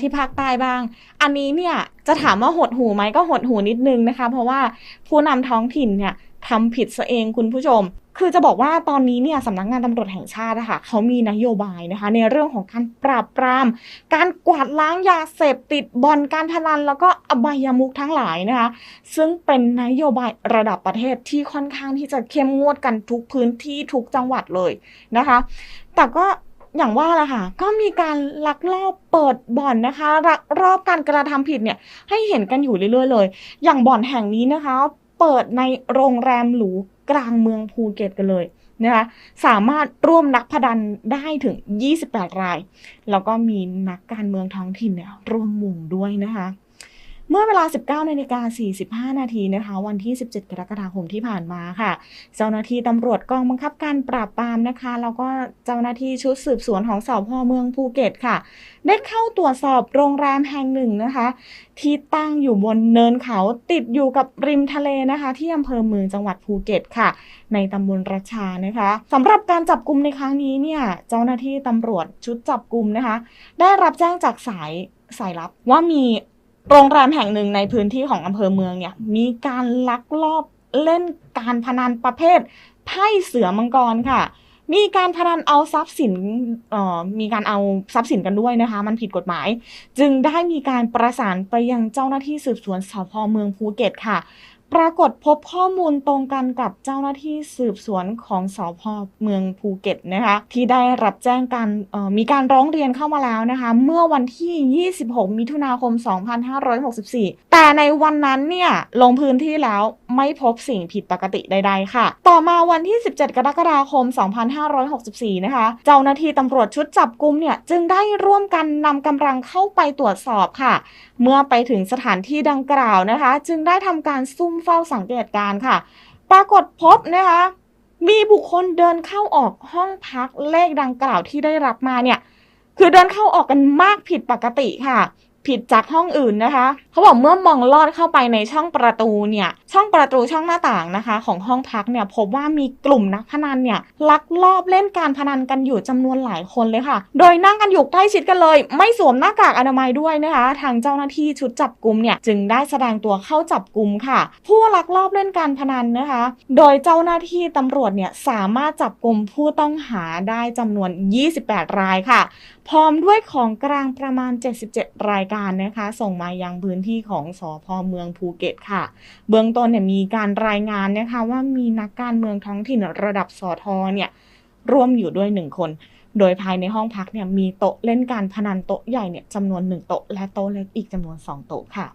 ที่ภาคใต้บ้าง อันนี้เนี่ยจะถามว่าหดหูไหมก็หดหูนิดนึงนะคะ เพราะว่าผู้นำท้องถิ่นเนี่ยทำผิดซะเองคุณผู้ชม คือจะบอกว่าตอนนี้เนี่ยสำนักงานตำรวจแห่งชาตินะคะเขามีนโยบายนะคะ ในเรื่องของการปราบปราม การกวาดล้างยาเสพติดบ่อนการพนันแล้วก็อบายามุขทั้งหลายนะคะ ซึ่งเป็นนโยบายระดับประเทศที่ค่อนข้างที่จะเข้มงวดกันทุกพื้นที่ทุกจังหวัดเลยนะคะ แต่ก็ อย่างว่าแหละค่ะ ก็มีการลักลอบเปิดบ่อนนะคะลักรอบการกระทำผิดเนี่ย ให้เห็นกันอยู่เรื่อยๆเลย อย่างบ่อนแห่งนี้นะคะ เปิดในโรงแรมหรูกลางเมืองภูเก็ตกันเลยนะคะสามารถร่วมนักพนันได้ถึง 28 ราย แล้วก็มีนักการเมืองท้องถิ่นเนี่ยร่วมวงด้วยนะคะ เมื่อเวลา 19นาฬิกา45 นาทีนะคะ วันที่ 17 กรกฎาคมที่ผ่านมาค่ะ เจ้าหน้าที่ตำรวจกองบังคับการปราบปรามนะคะ แล้วก็เจ้าหน้าที่ชุดสืบสวนของสพเมืองภูเก็ตค่ะ ได้เข้าตรวจสอบโรงแรมแห่งหนึ่งนะคะ ที่ตั้งอยู่บนเนินเขาติดอยู่กับริมทะเลนะคะ ที่อำเภอเมืองจังหวัดภูเก็ตค่ะ ในตำบลราชานะคะสำหรับการจับกลุ่มในครั้งนี้เนี่ยเจ้าหน้าที่ตำรวจชุดจับกลุ่มนะคะ ได้รับแจ้งจากสายสายลับว่ามี โรงแรมแห่งหนึ่งในพื้นที่ของอำเภอเมืองเนี่ยมีการลักลอบเล่นการพนันประเภทไพ่เสือมังกรค่ะ มีการพนันเอาทรัพย์สินเอ่อมีการเอาทรัพย์สินกันด้วยนะคะ มันผิดกฎหมาย จึงได้มีการประสานไปยังเจ้าหน้าที่สืบสวนสพเมืองภูเก็ตค่ะ ปรากฏพบข้อมูลตรงกันกับเจ้าหน้าที่สืบสวนของสพเมืองภูเก็ตนะคะที่ได้รับแจ้งการมีการร้องเรียนเข้ามาแล้วนะคะเมื่อวันที่ 26 มิถุนาคม 2564 แต่ในวันนั้นเนี่ยลงพื้นที่แล้วไม่พบสิ่งผิดปกติใดๆค่ะ ต่อมาวันที่ 17 กรกฎาคม 2564 นะคะ เจ้าหน้าที่ตำรวจชุดจับกุมเนี่ยจึงได้ร่วมกันนำกำลังเข้าไปตรวจสอบค่ะ เมื่อไปถึงสถานที่ดังกล่าวนะคะ จึงได้ทำการซุ่มเฝ้าสังเกตการ์ค่ะ ปรากฏพบนะคะ มีบุคคลเดินเข้าออกห้องพักเลขดังกล่าวที่ได้รับมาเนี่ย คือเดินเข้าออกกันมากผิดปกติค่ะ ผิดจากห้องอื่นนะคะ เขาบอกเมื่อมองลอดเข้าไปในช่องประตูเนี่ย ช่องประตูช่องหน้าต่างนะคะ ของห้องพักเนี่ยพบว่ามีกลุ่มนักพนันเนี่ยลักลอบเล่นการพนันกันอยู่จำนวนหลายคนเลยค่ะ โดยนั่งกันอยู่ใกล้ชิดกันเลย ไม่สวมหน้ากากอนามัยด้วยนะคะ ทางเจ้าหน้าที่ชุดจับกลุ่มเนี่ยจึงได้แสดงตัวเข้าจับกลุ่มค่ะ ผู้ลักลอบเล่นการพนันนะคะ โดยเจ้าหน้าที่ตำรวจเนี่ยสามารถจับกลุ่มผู้ต้องหาได้จำนวน 28 รายค่ะ พร้อมด้วยของกลางประมาณ 77 รายการนะคะ ส่งมายังพื้นที่ของสพเมืองภูเก็ตค่ะ เบื้องต้นเนี่ยมีการรายงานนะคะว่ามีนักการเมืองท้องถิ่นระดับสอทอเนี่ยร่วมอยู่ด้วยหนึ่งคน โดยภายในห้องพักเนี่ยมีโต๊ะเล่นการพนันโต๊ะใหญ่เนี่ยจำนวนหนึ่งโต๊ะและโต๊ะเล็กอีกจำนวนสองโต๊ะค่ะ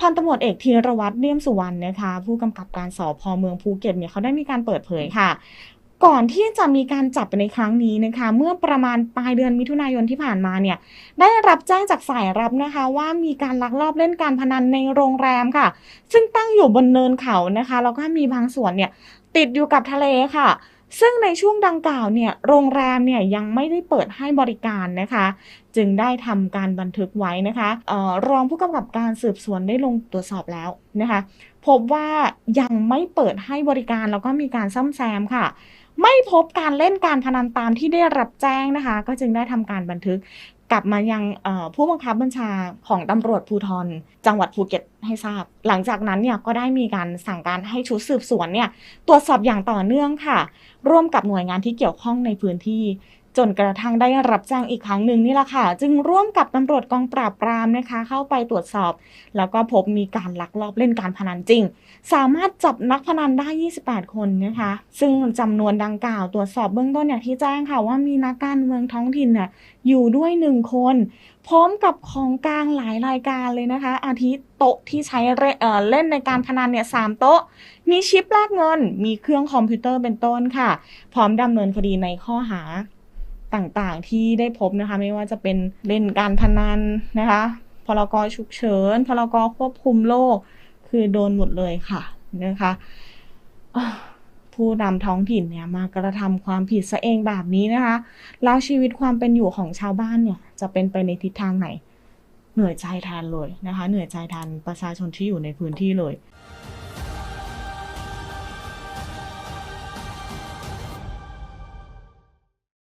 พันตำรวจเอกธีรวัตรเลี่ยมสุวรรณนะคะ ผู้กำกับการสพเมืองภูเก็ตเนี่ยเขาได้มีการเปิดเผยค่ะ ก่อนที่จะมีการจับในครั้งนี้นะคะ เมื่อประมาณปลายเดือนมิถุนายนที่ผ่านมาเนี่ย ได้รับแจ้งจากสายรับนะคะ ว่ามีการลักลอบเล่นการพนันในโรงแรมค่ะ ซึ่งตั้งอยู่บนเนินเขานะคะแล้วก็มีบางส่วนเนี่ยติดอยู่กับทะเลค่ะซึ่งในช่วงดังกล่าวเนี่ยโรงแรมเนี่ยยังไม่ได้เปิดให้บริการนะคะ จึงได้ทำการบันทึกไว้นะคะออรองผู้กำกับการสืบสวนได้ลงตรวจสอบแล้วนะคะ พบว่ายังไม่เปิดให้บริการแล้วก็มีการซ่อมแซมค่ะ ไม่พบการเล่นการพนันตามที่ได้รับแจ้งนะคะ ก็จึงได้ทำการบันทึกกลับมายังผู้บังคับบัญชาของตำรวจภูธรจังหวัดภูเก็ตให้ทราบ หลังจากนั้นเนี่ยก็ได้มีการสั่งการให้ชุดสืบสวนเนี่ยตรวจสอบอย่างต่อเนื่องค่ะ ร่วมกับหน่วยงานที่เกี่ยวข้องในพื้นที่ จนกระทั่งได้รับแจ้งอีกครั้งหนึ่งนี่แหละค่ะ จึงร่วมกับตำรวจกองปราบปรามนะคะ เข้าไปตรวจสอบ แล้วก็พบมีการลักลอบเล่นการพนันจริง สามารถจับนักพนันได้ 28 คนนะคะ ซึ่งจำนวนดังกล่าวตรวจสอบเบื้องต้นอย่างที่แจ้งค่ะว่ามีนักการเมืองท้องถิ่นเนี่ยอยู่ด้วยหนึ่งคน พร้อมกับของกลางหลายรายการเลยนะคะ อาทิโต๊ะที่ใช้เล่นเเล่นในการพนันเนี่ยสามโต๊ะ มีชิปแลกเงิน มีเครื่องคอมพิวเตอร์เป็นต้นค่ะ พร้อมดำเนินคดีในข้อหา ต่างๆที่ได้พบนะคะ ไม่ว่าจะเป็นเล่นการพนันนะคะ พรกฉุกเฉิน พรกควบคุมโรคคือโดนหมดเลยค่ะนะคะอ่าผู้นำท้องถิ่นเนี่ยมากระทำความผิดซะเองแบบนี้นะคะ แล้วชีวิตความเป็นอยู่ของชาวบ้านเนี่ยจะเป็นไปในทิศทางไหน เหนื่อยใจแทนเลยนะคะ เหนื่อยใจแทนประชาชนที่อยู่ในพื้นที่เลย